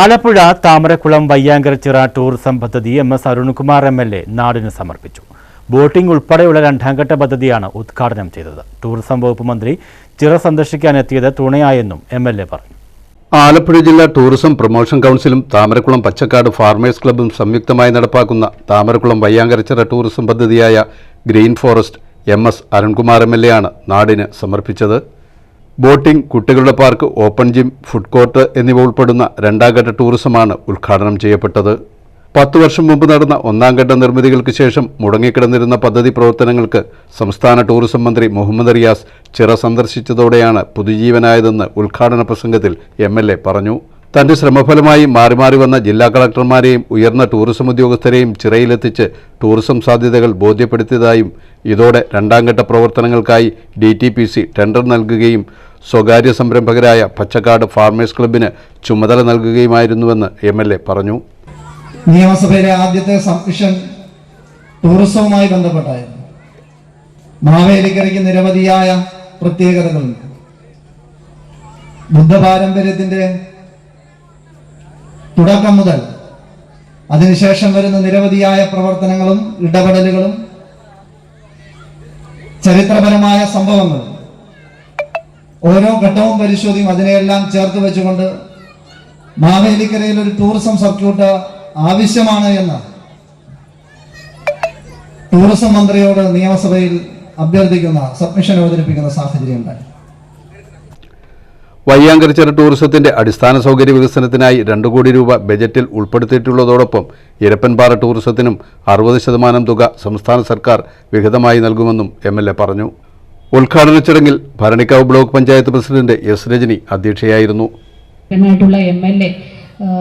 Alappuzha Thamarakkulam Vayyankarachira tourism പദ്ധതി M S Arunkumar M L A നാടിന് സമർപ്പിച്ചു. ബോട്ടിംഗ് ഉൾപ്പെടെയുള്ള രണ്ടാംഘട്ട പദ്ധതിയാണ് ഉദ്ഘാടനം ചെയ്തത്. ടൂറിസം വകുപ്പ് മന്ത്രി ചിറ സന്ദർശിക്കാനെത്തിയത് തുണയായെന്നും എം എൽ എ പറഞ്ഞു. ആലപ്പുഴ ജില്ലാ ടൂറിസം പ്രൊമോഷൻ കൗൺസിലും താമരക്കുളം പച്ചക്കാട് ഫാർമേഴ്സ് ക്ലബ്ബും സംയുക്തമായി നടപ്പാക്കുന്ന താമരക്കുളം വയ്യാങ്കരച്ചിറ ടൂറിസം പദ്ധതിയായ green forest M S Arunkumar M L A ആണ് നാടിന് സമർപ്പിച്ചത്. ബോട്ടിംഗ് കുട്ടികളുടെ park open gym food court എന്നിവ ഉൾപ്പെടുന്ന രണ്ടാംഘട്ട ടൂറിസമാണ് ഉദ്ഘാടനം ചെയ്യപ്പെട്ടത്. പത്തു വർഷം മുമ്പ് നടന്ന ഒന്നാം ഘട്ട നിർമ്മിതികൾക്ക് ശേഷം മുടങ്ങിക്കിടന്നിരുന്ന പദ്ധതി പ്രവർത്തനങ്ങൾക്ക് സംസ്ഥാന ടൂറിസം മന്ത്രി മുഹമ്മദ് റിയാസ് ചിറ സന്ദർശിച്ചതോടെയാണ് പുതുജീവനായതെന്ന് ഉദ്ഘാടന പ്രസംഗത്തിൽ എ പറഞ്ഞു. തന്റെ ശ്രമഫലമായി മാറി മാറി വന്ന ജില്ലാ കളക്ടർമാരെയും ഉയർന്ന ടൂറിസം ഉദ്യോഗസ്ഥരെയും ചിറയിലെത്തിച്ച് ടൂറിസം സാധ്യതകൾ ബോധ്യപ്പെടുത്തിയതായും ഇതോടെ രണ്ടാംഘട്ട പ്രവർത്തനങ്ങൾക്കായി D T P C tender നൽകുകയും സ്വകാര്യ സംരംഭകരായ പച്ചക്കാട് ഫാർമേഴ്സ് ക്ലബിന് ചുമതല നൽകുകയുമായിരുന്നുവെന്ന് എം എൽ എ പറഞ്ഞു. നിയമസഭയിലെ ആദ്യത്തെ സബ്മിഷൻ ടൂറിസവുമായി ബന്ധപ്പെട്ടായിരുന്നു. മാവേലിക്കരയ്ക്ക് നിരവധിയായ പ്രത്യേകതകളുണ്ട്. ബുദ്ധപാരമ്പര്യത്തിന്റെ തുടക്കം മുതൽ. അതിനുശേഷം വരുന്ന നിരവധിയായ പ്രവർത്തനങ്ങളും ഇടപെടലുകളും ചരിത്രപരമായ സംഭവങ്ങളും ഓരോ ഘട്ടവും പരിശോധിക്കും അതിനെയെല്ലാം ചേർത്ത് വെച്ചുകൊണ്ട് മാവേലിക്കരയിൽ ഒരു ടൂറിസം സർക്യൂട്ട് ആവശ്യമാണ് എന്ന് ടൂറിസം മന്ത്രിയോട് നിയമസഭയിൽ അഭ്യർത്ഥിക്കുന്ന സബ്മിഷൻ അവതരിപ്പിക്കുന്ന സാഹചര്യം ഉണ്ടായി വയ്യാങ്കരച്ചിറ ടൂറിസത്തിന്റെ അടിസ്ഥാന സൗകര്യ വികസനത്തിനായി രണ്ടു കോടി രൂപ ബജറ്റിൽ ഉൾപ്പെടുത്തിയിട്ടുള്ളതോടൊപ്പം ഇരപ്പൻപാറ ടൂറിസത്തിനും അറുപത് ശതമാനം തുക സംസ്ഥാന സർക്കാർ വിഹിതമായി നൽകുമെന്നും എം എൽ എ പറഞ്ഞു. ഉദ്ഘാടന ചടങ്ങിൽ Bharanikkavu block panchayat president S Rajani അധ്യക്ഷയായിരുന്നു. M L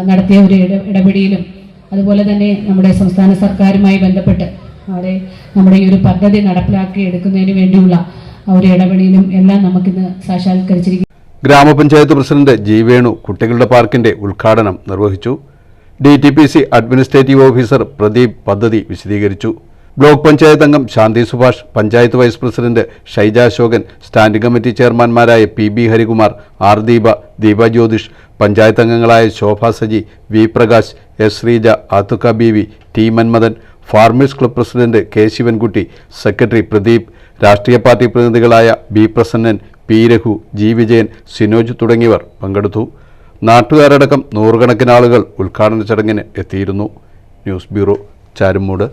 നടത്തിയ ഒരു ഇട ഇടപെടിയിലും അതുപോലെ തന്നെ നമ്മുടെ സംസ്ഥാന സർക്കാരുമായി ബന്ധപ്പെട്ട് അവിടെ നമ്മുടെ ഈ ഒരു പദ്ധതി നടപ്പിലാക്കി എടുക്കുന്നതിന് വേണ്ടിയുള്ള ഒരു ഇടപെടിയിലും എല്ലാം നമുക്കിന്ന് സാക്ഷാത്കരിച്ചിരിക്കുന്നു. ഗ്രാമപഞ്ചായത്ത് പ്രസിഡന്റ് ജി വേണു കുട്ടികളുടെ പാർക്കിന്റെ ഉദ്ഘാടനം നിർവഹിച്ചു. D T P C administrative officer Pradeep പദ്ധതി വിശദീകരിച്ചു. ബ്ലോക്ക് പഞ്ചായത്ത് അംഗം Shanthi Subhash panchayat vice president Shaija Ashokan standing committee ചെയർമാൻമാരായ P B Harikumar R Deepa Deepa Jyothish panchayat അംഗങ്ങളായ Shobha Saji V Prakash S Sreeja ആത്തുക്ക V T Manmadhan farmers club president K Sivankutty secretary Pradeep രാഷ്ട്രീയ party പ്രതിനിധികളായ B Prasannan P Raghu G Vijayan Sinoj തുടങ്ങിയവർ പങ്കെടുത്തു. നാട്ടുകാരടക്കം നൂറുകണക്കിന് ആളുകൾ ഉദ്ഘാടന ചടങ്ങിന് എത്തിയിരുന്നു. News bureau Charummoodu.